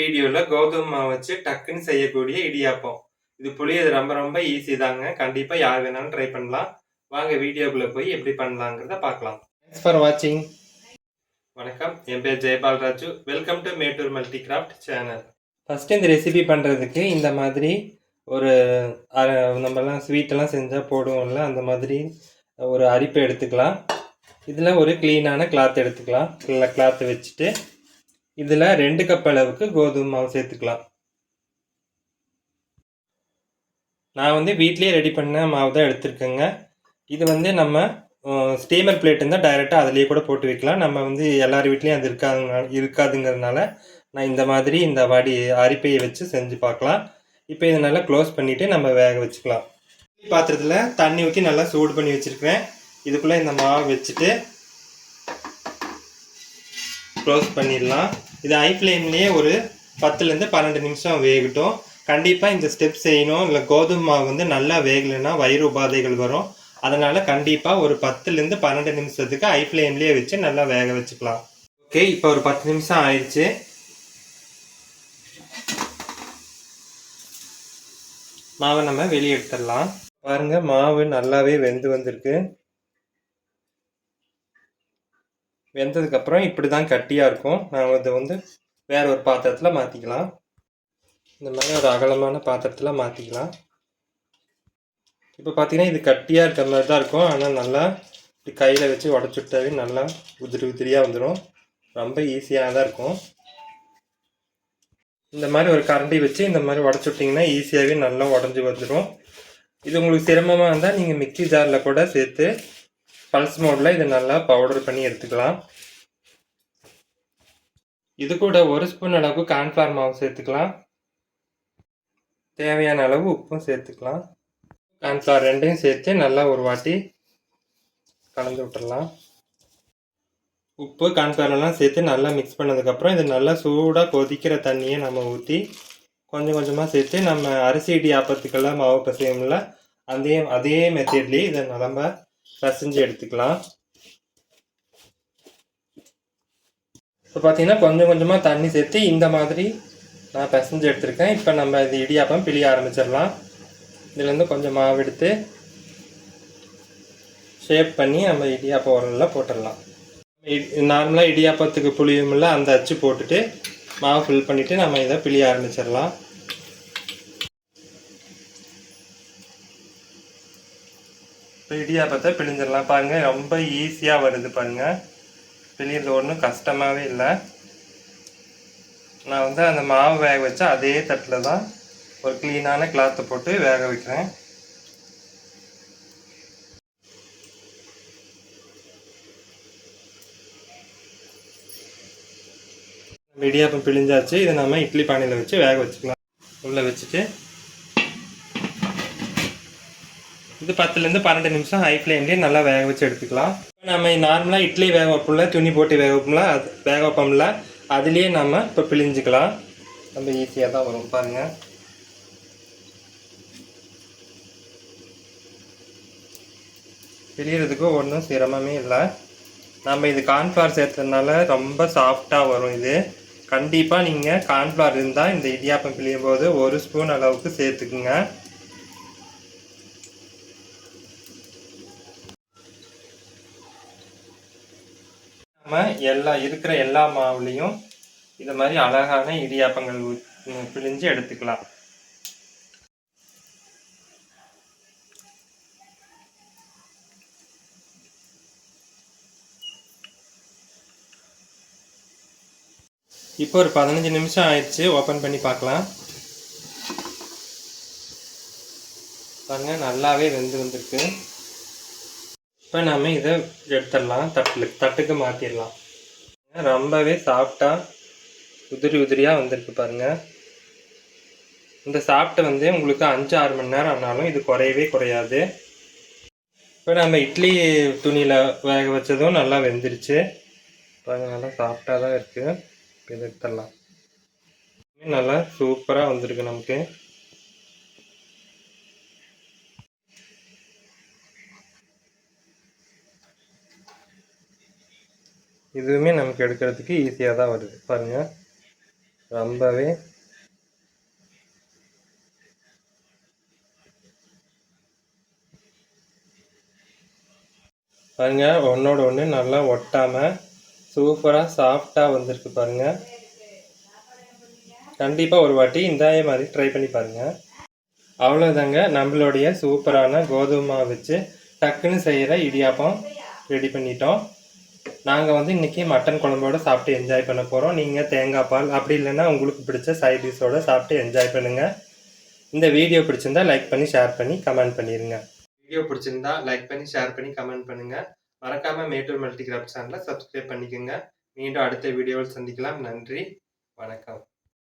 வீடியோவில் கோதுமை மாவு வச்சு டக்குன்னு செய்யக்கூடிய இடியாப்பம். இது புளியது ரொம்ப ரொம்ப ஈஸி தாங்க. கண்டிப்பாக யார் வேணாலும் ட்ரை பண்ணலாம். வாங்க வீடியோக்குள்ளே போய் எப்படி பண்ணலாங்கிறத பார்க்கலாம். தேங்க்ஸ் ஃபார் வாட்சிங் வணக்கம். என் பேர் Jayapal Raju welcome to Mettur multi craft channel first இந்த ரெசிபி பண்ணுறதுக்கு இந்த மாதிரி ஒரு நம்மலாம் ஸ்வீட்டெல்லாம் செஞ்சால் போடுவோம்ல அந்த மாதிரி ஒரு அரிப்பை எடுத்துக்கலாம். இதில் ஒரு க்ளீனான கிளாத் எடுத்துக்கலாம். கிளாத்தை வச்சுட்டு இதில் ரெண்டு கப் அளவுக்கு கோதுமை மாவு சேர்த்துக்கலாம். நான் வந்து வீட்லேயே ரெடி பண்ண மாவு தான் எடுத்திருக்கேங்க. இது வந்து நம்ம ஸ்டீமர் பிளேட் இருந்தால் டைரெக்டாக அதிலேயே கூட போட்டு வைக்கலாம். நம்ம வந்து எல்லார் வீட்லேயும் அது இருக்காதுங்க இருக்காதுங்கிறதுனால நான் இந்த மாதிரி இந்த வடி அரிப்பையை வச்சு செஞ்சு பார்க்கலாம். இப்போ இதை நல்லா க்ளோஸ் பண்ணிவிட்டு நம்ம வேக வச்சுக்கலாம். பாத்திரத்தில் தண்ணி ஊற்றி நல்லா சூடு பண்ணி வச்சுருக்கிறேன். இதுக்குள்ளே இந்த மாவு வச்சுட்டு க்ளோஸ் பண்ணிடலாம். இது ஹை ஃப்ளேம்லேயே ஒரு பத்துலேருந்து பன்னெண்டு நிமிஷம் வேகட்டும். கண்டிப்பாக இந்த ஸ்டெப் செய்யணும். இல்லை கோதுமை மாவு வந்து நல்லா வேகலைன்னா வயிறு உபாதைகள் வரும். அதனால் கண்டிப்பாக ஒரு பத்துலேருந்து பன்னெண்டு நிமிஷத்துக்கு ஹை ஃப்ளேம்லேயே வச்சு நல்லா வேக வச்சுக்கலாம். ஓகே இப்போ ஒரு பத்து நிமிஷம் ஆயிடுச்சு. மாவை நம்ம வெளியே எடுத்துடலாம். பாருங்கள் மாவு நல்லாவே வெந்து வந்திருக்கு. வெந்ததுக்கப்புறம் இப்படி தான் கட்டியாக இருக்கும். நாம் இதை வந்து வேறு ஒரு பாத்திரத்தில் மாற்றிக்கலாம் இந்த மாதிரி ஒரு அகலமான பாத்திரத்தில் மாற்றிக்கலாம் இப்போ பார்த்தீங்கன்னா இது கட்டியாக இருக்கிற மாதிரி தான் இருக்கும். ஆனால் நல்லா இப்படி கையில் வச்சு உடச்சுட்டாவே நல்லா உதிரி உதிரியாக வந்துடும் ரொம்ப ஈஸியாக தான் இருக்கும். இந்த மாதிரி ஒரு கரண்டி வச்சு இந்த மாதிரி உடச்சி விட்டிங்கன்னா ஈஸியாகவே நல்லா உடஞ்சி வந்துடும் இது உங்களுக்கு சிரமமாக இருந்தால் நீங்கள் மிக்சி ஜாரில் கூட சேர்த்து பல்ஸ் மோடில் இதை நல்லா பவுடர் பண்ணி எடுத்துக்கலாம். இது கூட ஒரு ஸ்பூன் அளவுக்கு கார்ன்ஃப்ளவர் மாவு சேர்த்துக்கலாம். தேவையான அளவு உப்பும் சேர்த்துக்கலாம். கார்ன்ஃப்ளவர் ரெண்டையும் சேர்த்து நல்லா ஒரு வாட்டி கலந்து விட்டுடலாம். உப்பு கார்ன்ஃப்ளவர்லாம் சேர்த்து நல்லா மிக்ஸ் பண்ணதுக்கப்புறம் இது நல்லா சூடாக கொதிக்கிற தண்ணியை நம்ம ஊற்றி கொஞ்சம் கொஞ்சமாக சேர்த்து நம்ம அரிசி இடி ஆப்பத்துக்கெல்லாம் மாவு பசையும்ல அதே அதே மெத்தட்லேயே இதை நம்ம பசைஞ்சு எடுத்துக்கலாம். இப்போ பார்த்தீங்கன்னா கொஞ்சம் கொஞ்சமாக தண்ணி சேர்த்து இந்த மாதிரி நான் பிசைஞ்சு எடுத்திருக்கேன். இப்போ நம்ம இது இடியாப்பம் பிழிய ஆரம்பிச்சிடலாம். இதுலேருந்து கொஞ்சம் மாவு எடுத்து ஷேப் பண்ணி நம்ம இடியாப்பம் உரலில் போட்டுடலாம். நார்மலாக இடியாப்பத்துக்கு புளியுமில்ல அந்த அச்சு போட்டுட்டு மாவு ஃபில் பண்ணிவிட்டு நம்ம இதை பிழிய ஆரம்பிச்சிடலாம். இப்போ இடியாப்பத்தை பிழிஞ்சிடலாம் பாருங்கள் ரொம்ப ஈஸியாக வருது பாருங்கள் பிழியறது ஒன்றும் கஷ்டமாகவே இல்லை. நான் வந்து அந்த மாவு வேக வச்சா அதே தட்டில் தான் ஒரு க்ளீனான கிளாத்தை போட்டு வேக வைக்கிறேன். இடியாப்பம் பிழிஞ்சாச்சு. இதை நம்ம இட்லி பானையில் வச்சு வேக வச்சுக்கலாம். உள்ளே வச்சுட்டு இது பத்துலேருந்து பன்னெண்டு நிமிஷம் ஹை ஃப்ளேம்லேயே நல்லா வேக வச்சு எடுத்துக்கலாம். நம்ம நார்மலாக இட்லி வேக வைப்போம்ல துணி போட்டு வேக வைப்போம்ல அது வேக வைப்போம்ல அதுலேயே நம்ம இப்போ பிழிஞ்சிக்கலாம். ரொம்ப ஈஸியாக தான் வரும் பாருங்கள் பிழியறதுக்கு ஒன்றும் சிரமமே இல்லை. நம்ம இது கார்ன்ஃப்ளவர் சேர்த்ததுனால ரொம்ப சாஃப்டாக வரும் இது. கண்டிப்பாக நீங்கள் கார்ன்ஃப்ளவர் இருந்தால் இந்த இடியாப்பம் பிழியும் போது ஒரு ஸ்பூன் அளவுக்கு சேர்த்துக்குங்க நம்ம எல்லா இருக்கிற எல்லா மாவுலேயும் இது மாதிரி அழகான இடியாப்பங்கள் பிழிஞ்சு எடுத்துக்கலாம். இப்போ ஒரு பதினஞ்சு நிமிஷம் ஆயிடுச்சு ஓப்பன் பண்ணி பார்க்கலாம். பாருங்க நல்லாவே வெந்து வந்திருக்கு. இப்போ நம்ம இதை எடுத்துடலாம் தட்டு தட்டுக்கு மாற்றிடலாம் ரொம்பவே சாஃப்டாக உதிரி உதிரியாக வந்திருக்கு பாருங்கள் இந்த சாப்பிட்டு வந்து உங்களுக்கு அஞ்சு ஆறு மணி நேரம் ஆனாலும் இது குறையவே குறையாது. இப்போ நம்ம இட்லி துணியில் வேக வச்சதும் நல்லா வெந்துருச்சு. பாருங்கள் நல்லா சாஃப்டாக தான் இருக்குது இதை எடுத்துடலாம். நல்லா சூப்பராக வந்திருக்கு நமக்கு. இதுவுமே நமக்கு எடுக்கிறதுக்கு ஈஸியாக தான் வருது. பாருங்கள் ரொம்பவே பாருங்க. ஒன்னோட ஒன்று நல்லா ஒட்டாமல் சூப்பராக சாஃப்டாக வந்திருக்கு பாருங்க. கண்டிப்பாக ஒரு வாட்டி இந்த மாதிரி ட்ரை பண்ணி பாருங்க. அவ்வளோதாங்க நம்மளுடைய சூப்பரான கோதுமை வச்சு டக்குன்னு செய்கிற இடியாப்பம் ரெடி பண்ணிட்டோம். நாங்கள் வந்து இன்றைக்கி மட்டன் குழம்போட சாப்பிட்டு என்ஜாய் பண்ண போகிறோம் நீங்கள் தேங்காய் பால் அப்படி இல்லைன்னா உங்களுக்கு பிடிச்ச சைட் டிஷ்ஷோட சாப்பிட்டு என்ஜாய் பண்ணுங்கள் இந்த வீடியோ பிடிச்சிருந்தா லைக் பண்ணி ஷேர் பண்ணி கமெண்ட் பண்ணிடுங்க வீடியோ பிடிச்சிருந்தா லைக் பண்ணி ஷேர் பண்ணி கமெண்ட் பண்ணுங்கள் மறக்காமல் மேட்டூர் மல்டிகிராஃப் சேனலை சப்ஸ்கிரைப் பண்ணிக்கோங்க. மீண்டும் அடுத்த வீடியோவில் சந்திக்கலாம். நன்றி. வணக்கம்.